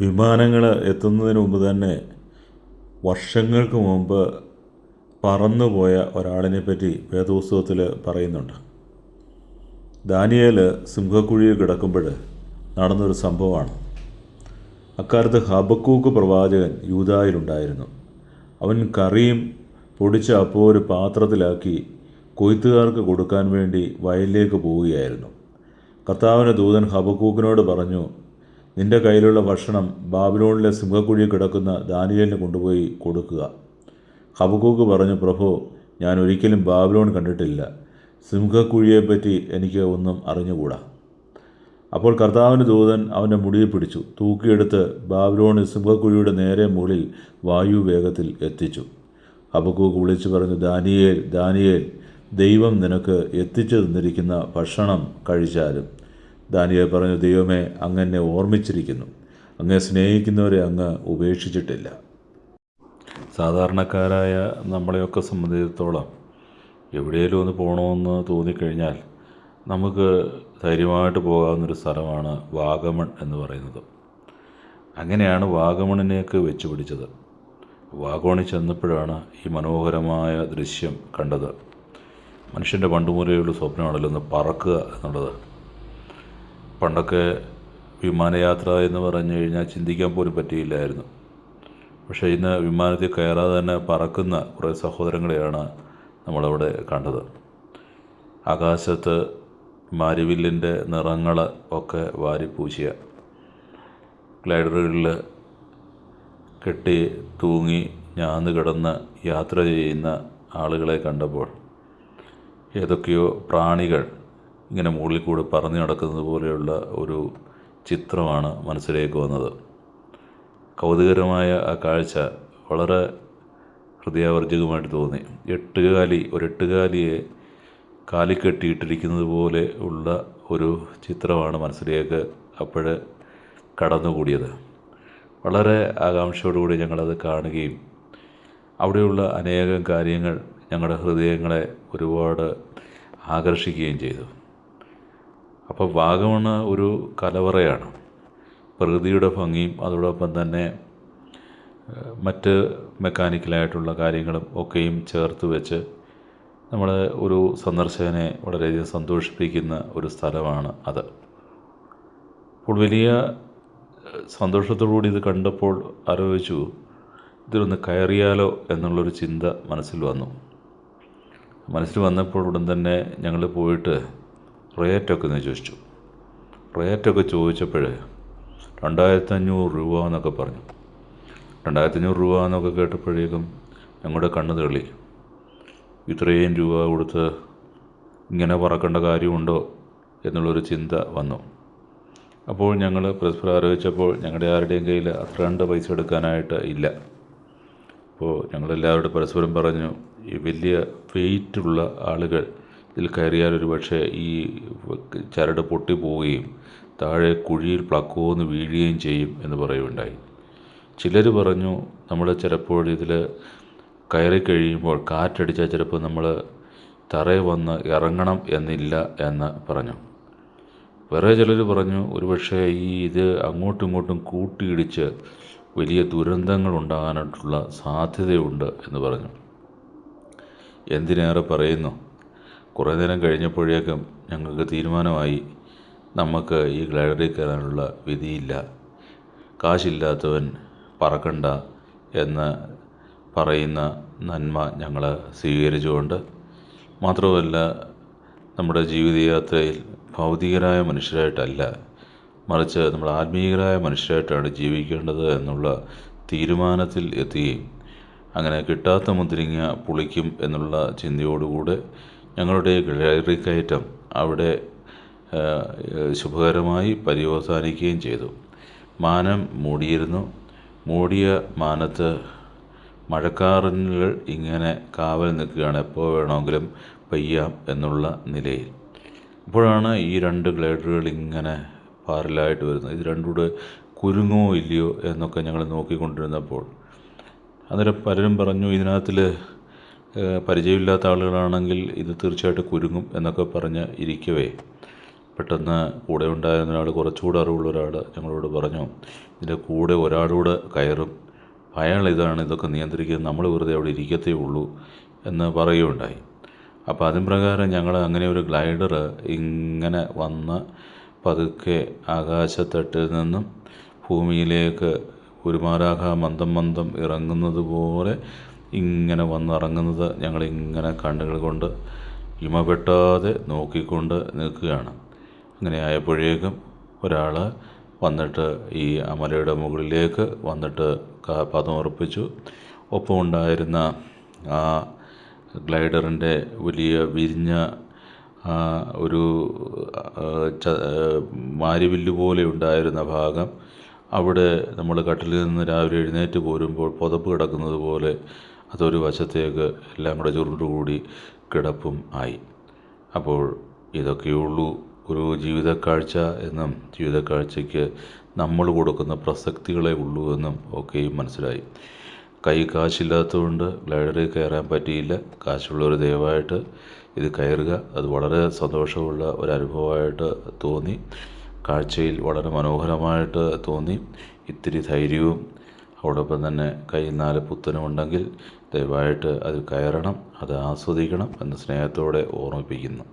വിമാനങ്ങൾ എത്തുന്നതിന് മുമ്പ് തന്നെ വർഷങ്ങൾക്ക് മുമ്പ് പറന്നുപോയ ഒരാളിനെ പറ്റി വേദപുസ്തകത്തിൽ പറയുന്നുണ്ട്. ദാനിയേൽ സിംഹക്കുഴിയിൽ കിടക്കുമ്പോൾ നടന്നൊരു സംഭവമാണ്. അക്കാലത്ത് ഹബക്കൂക്ക് പ്രവാചകൻ യൂതായിലുണ്ടായിരുന്നു അവൻ കറിയും പൊടിച്ച അപ്പോൾ ഒരു പാത്രത്തിലാക്കി കൊയ്ത്തുകാർക്ക് കൊടുക്കാൻ വേണ്ടി വയലിലേക്ക് പോവുകയായിരുന്നു. കർത്താവിന്റെ ദൂതൻ ഹബക്കൂക്കിനോട് പറഞ്ഞു നിന്റെ കയ്യിലുള്ള ഭക്ഷണം ബാബിലോണിലെ സിംഹക്കുഴിയിൽ കിടക്കുന്ന ദാനിയേലിന് കൊണ്ടുപോയി കൊടുക്കുക. ഹബക്കൂക്ക് പറഞ്ഞു പ്രഭു ഞാൻ ഒരിക്കലും ബാബിലോൺ കണ്ടിട്ടില്ല. സിംഹക്കുഴിയെപ്പറ്റി എനിക്ക് ഒന്നും അറിഞ്ഞുകൂടാ. അപ്പോൾ കർത്താവിന്റെ ദൂതൻ അവന്റെ മുടിയിൽ പിടിച്ചു തൂക്കിയെടുത്ത് ബാബിലോണിൽ സിംഹക്കുഴിയുടെ നേരെ മുകളിൽ വായു വേഗത്തിൽ എത്തിച്ചു. ഹബക്കൂക്ക് വിളിച്ചു പറഞ്ഞു ദാനിയേൽ ദാനിയേൽ ദൈവം നിനക്ക് എത്തിച്ചു തന്നിരിക്കുന്ന ഭക്ഷണം കഴിച്ചാലും ദാനിയേൽ പറഞ്ഞു ദൈവമേ അങ്ങ് എന്നെ ഓർമ്മിച്ചിരിക്കുന്നു. അങ്ങ് സ്നേഹിക്കുന്നവരെ അങ്ങ് ഉപേക്ഷിച്ചിട്ടില്ല. സാധാരണക്കാരായ നമ്മളെയൊക്കെ സംബന്ധിച്ചിടത്തോളം എവിടെയെങ്കിലും ഒന്ന് പോകണമെന്ന് തോന്നിക്കഴിഞ്ഞാൽ നമുക്ക് ധൈര്യമായിട്ട് പോകാവുന്നൊരു സ്ഥലമാണ് വാഗമൺ എന്ന് പറയുന്നത്. അങ്ങനെയാണ് വാഗമണിനെയൊക്കെ വെച്ച് പിടിച്ചത് വാഗോണിൽ ചെന്നപ്പോഴാണ് ഈ മനോഹരമായ ദൃശ്യം കണ്ടത്. മനുഷ്യന്റെ പണ്ടുമുറയുള്ള സ്വപ്നമാണല്ലോ ഒന്ന് പറക്കുക എന്നുള്ളത്. പണ്ടൊക്കെ വിമാനയാത്ര എന്ന് പറഞ്ഞു കഴിഞ്ഞാൽ ചിന്തിക്കാൻ പോലും പറ്റിയില്ലായിരുന്നു. പക്ഷേ ഇന്ന് വിമാനത്തിൽ കയറാതെ തന്നെ പറക്കുന്ന കുറേ സഹോദരങ്ങളെയാണ് നമ്മളവിടെ കണ്ടത്. ആകാശത്ത് മാരിവില്ലിന്റെ നിറങ്ങൾ ഒക്കെ വാരിപ്പൂശിയ ഗ്ലൈഡറുകളിൽ കെട്ടി തൂങ്ങി ഞാന്ന് കിടന്ന് യാത്ര ചെയ്യുന്ന ആളുകളെ കണ്ടപ്പോൾ ഏതൊക്കെയോ പ്രാണികൾ ഇങ്ങനെ മുകളിൽ കൂടെ പറഞ്ഞു നടക്കുന്നത് പോലെയുള്ള ഒരു ചിത്രമാണ് മനസ്സിലേക്ക് വന്നത്. കൗതുകരമായ ആ കാഴ്ച വളരെ ഹൃദയാവർജകമായിട്ട് തോന്നി. എട്ടുകാലി ഒരു എട്ടുകാലിയെ കാലി കെട്ടിയിട്ടിരിക്കുന്നത് പോലെ ഉള്ള ഒരു ചിത്രമാണ് മനസ്സിലേക്ക് അപ്പോഴ് കടന്നുകൂടിയത്. വളരെ ആകാംക്ഷയോടുകൂടി ഞങ്ങളത് കാണുകയും അവിടെയുള്ള അനേകം കാര്യങ്ങൾ ഞങ്ങളുടെ ഹൃദയങ്ങളെ ഒരുപാട് ആകർഷിക്കുകയും ചെയ്തു. അപ്പോൾ വാഗമണ് ഒരു കലവറയാണ്. പ്രകൃതിയുടെ ഭംഗിയും അതോടൊപ്പം തന്നെ മറ്റ് മെക്കാനിക്കലായിട്ടുള്ള കാര്യങ്ങളും ഒക്കെയും ചേർത്ത് വെച്ച് നമ്മൾ ഒരു സന്ദർശകനെ വളരെയധികം സന്തോഷിപ്പിക്കുന്ന ഒരു സ്ഥലമാണ് അത്. അപ്പോൾ വലിയ സന്തോഷത്തോടുകൂടി ഇത് കണ്ടപ്പോൾ ആലോചിച്ചു ഇതിലൊന്ന് കയറിയാലോ എന്നുള്ളൊരു ചിന്ത മനസ്സിൽ വന്നു. മനസ്സിൽ വന്നപ്പോൾ ഉടൻ തന്നെ ഞങ്ങൾ പോയിട്ട് റേറ്റൊക്കെ ഒന്ന് ചോദിച്ചു. റേറ്റൊക്കെ ചോദിച്ചപ്പോഴേ രണ്ടായിരത്തി അഞ്ഞൂറ് രൂപ എന്നൊക്കെ പറഞ്ഞു. രണ്ടായിരത്തി അഞ്ഞൂറ് രൂപ എന്നൊക്കെ കേട്ടപ്പോഴേക്കും ഞങ്ങളുടെ കണ്ണ് തെളി. ഇത്രയും രൂപ കൊടുത്ത് ഇങ്ങനെ പറക്കേണ്ട കാര്യമുണ്ടോ എന്നുള്ളൊരു ചിന്ത വന്നു. അപ്പോൾ ഞങ്ങൾ പരസ്പരം ആലോചിച്ചപ്പോൾ ഞങ്ങളുടെ ആരുടെയും കയ്യിൽ അത്ര കണ്ട് പൈസ എടുക്കാനായിട്ട് ഇല്ല. അപ്പോൾ ഞങ്ങളെല്ലാവരോടും പരസ്പരം പറഞ്ഞു ഈ വലിയ വെയിറ്റുള്ള ആളുകൾ ഇതിൽ കയറിയാൽ ഒരു പക്ഷേ ഈ ചരട് പൊട്ടി പോവുകയും താഴെ കുഴിയിൽ പ്ലക്കോന്ന് വീഴുകയും ചെയ്യും എന്ന് പറയുകയുണ്ടായി. ചിലർ പറഞ്ഞു നമ്മൾ ചിലപ്പോൾ ഇതിൽ കയറി കഴിയുമ്പോൾ കാറ്റടിച്ചാൽ ചിലപ്പോൾ നമ്മൾ തറയിൽ വന്ന് ഇറങ്ങണം എന്നില്ല എന്ന് പറഞ്ഞു. വേറെ ചിലർ പറഞ്ഞു ഒരുപക്ഷെ ഈ ഇത് അങ്ങോട്ടും ഇങ്ങോട്ടും കൂട്ടിയിടിച്ച് വലിയ ദുരന്തങ്ങൾ ഉണ്ടാകാനായിട്ടുള്ള സാധ്യതയുണ്ട് എന്ന് പറഞ്ഞു. എന്തിനേറെ പറയുന്നു? കുറേ നേരം കഴിഞ്ഞപ്പോഴേക്കും ഞങ്ങൾക്ക് തീരുമാനമായി നമുക്ക് ഈ ഗ്ലൈഡറിൽ കയറാനുള്ള വിധിയില്ല. കാശില്ലാത്തവൻ പറക്കണ്ട എന്ന് പറയുന്ന നന്മ ഞങ്ങൾ സ്വീകരിച്ചുകൊണ്ട് മാത്രമല്ല നമ്മുടെ ജീവിതയാത്രയിൽ ഭൗതികരായ മനുഷ്യരായിട്ടല്ല മറിച്ച് നമ്മൾ ആത്മീയരായ മനുഷ്യരായിട്ടാണ് ജീവിക്കേണ്ടത് എന്നുള്ള തീരുമാനത്തിൽ എത്തുകയും അങ്ങനെ കിട്ടാത്ത മുന്തിരിങ്ങ പുളിക്കും എന്നുള്ള ചിന്തയോടുകൂടെ ഞങ്ങളുടെ ഗ്ലൈഡറി കയറ്റം അവിടെ ശുഭകരമായി പര്യവസാനിക്കുകയും ചെയ്തു. മാനം മൂടിയിരുന്നു. മൂടിയ മാനത്ത് മഴക്കാറുകൾ ഇങ്ങനെ കാവൽ നിൽക്കുകയാണ് എപ്പോൾ വേണമെങ്കിലും പെയ്യാം എന്നുള്ള നിലയിൽ. അപ്പോഴാണ് ഈ രണ്ട് ഗ്ലൈഡറുകൾ ഇങ്ങനെ പാറിലായിട്ട് വരുന്നത്. ഇത് രണ്ടുകൂടെ കുരുങ്ങോ ഇല്ലയോ എന്നൊക്കെ ഞങ്ങൾ നോക്കിക്കൊണ്ടിരുന്നപ്പോൾ. അന്നേരം പലരും പറഞ്ഞു ഇതിനകത്തിൽ പരിചയമില്ലാത്ത ആളുകളാണെങ്കിൽ ഇത് തീർച്ചയായിട്ടും കുരുങ്ങും എന്നൊക്കെ പറഞ്ഞ് ഇരിക്കവേ. പെട്ടെന്ന് കൂടെ ഉണ്ടായിരുന്ന ഒരാൾ കുറച്ചുകൂടെ അറിവുള്ള ഒരാൾ ഞങ്ങളോട് പറഞ്ഞു ഇതിന്റെ കൂടെ ഒരാളൂടെ കയറും. അയാൾ ഇതാണ് ഇതൊക്കെ നിയന്ത്രിക്കുന്നത്. നമ്മൾ വെറുതെ അവിടെ ഇരിക്കത്തേ ഉള്ളൂ എന്ന് പറയുകയുണ്ടായി. അപ്പോൾ അതിൻ പ്രകാരം ഞങ്ങൾ അങ്ങനെ ഒരു ഗ്ലൈഡർ ഇങ്ങനെ വന്ന് പതുക്കെ ആകാശത്തട്ടിൽ നിന്നും ഭൂമിയിലേക്ക് ഒരു മന്ദം മന്ദം ഇറങ്ങുന്നത് പോലെ ഇങ്ങനെ വന്നിറങ്ങുന്നത് ഞങ്ങളിങ്ങനെ കണ്ണുകൾ കൊണ്ട് ഇമപെട്ടാതെ നോക്കിക്കൊണ്ട് നിൽക്കുകയാണ്. അങ്ങനെ ആയപ്പോഴേക്കും ഒരാൾ വന്നിട്ട് ഈ അമലയുടെ മുകളിലേക്ക് വന്നിട്ട് പദം ഉറപ്പിച്ചു ഒപ്പം ഉണ്ടായിരുന്ന ആ ഗ്ലൈഡറിന്റെ വലിയ വിരിഞ്ഞ ഒരു ച- മാരിവില്ല് പോലെ ഉണ്ടായിരുന്ന ഭാഗം അവിടെ നമ്മൾ കട്ടിലിൽ നിന്ന് രാവിലെ എഴുന്നേറ്റ് പോരുമ്പോൾ പുതപ്പ് കിടക്കുന്നത് പോലെ അതൊരു വശത്തേക്ക് എല്ലാം കൂടെ ചുരുണ്ടുകൂടി കിടപ്പും ആയി. അപ്പോൾ ഇതൊക്കെയുള്ളൂ ഒരു ജീവിതക്കാഴ്ച എന്നും ജീവിതക്കാഴ്ചയ്ക്ക് നമ്മൾ കൊടുക്കുന്ന പ്രസക്തികളെ ഉള്ളൂ എന്നും ഒക്കെയും മനസ്സിലായി. കൈ കാശില്ലാത്തതുകൊണ്ട് ഗ്ലൈഡറിൽ കയറാൻ പറ്റിയില്ല. ഒരു ദയവായിട്ട് ഇത് കയറുക. അത് വളരെ സന്തോഷമുള്ള ഒരു അനുഭവമായിട്ട് തോന്നി. കാഴ്ചയിൽ വളരെ മനോഹരമായിട്ട് തോന്നി. ഇത്തിരി ധൈര്യവും അതോടൊപ്പം തന്നെ കയ്യിൽ നാല് പുത്തനുമുണ്ടെങ്കിൽ ദയവായിട്ട് അതിൽ കയറണം അത് ആസ്വദിക്കണം എന്ന് സ്നേഹത്തോടെ ഓർമ്മിപ്പിക്കുന്നു.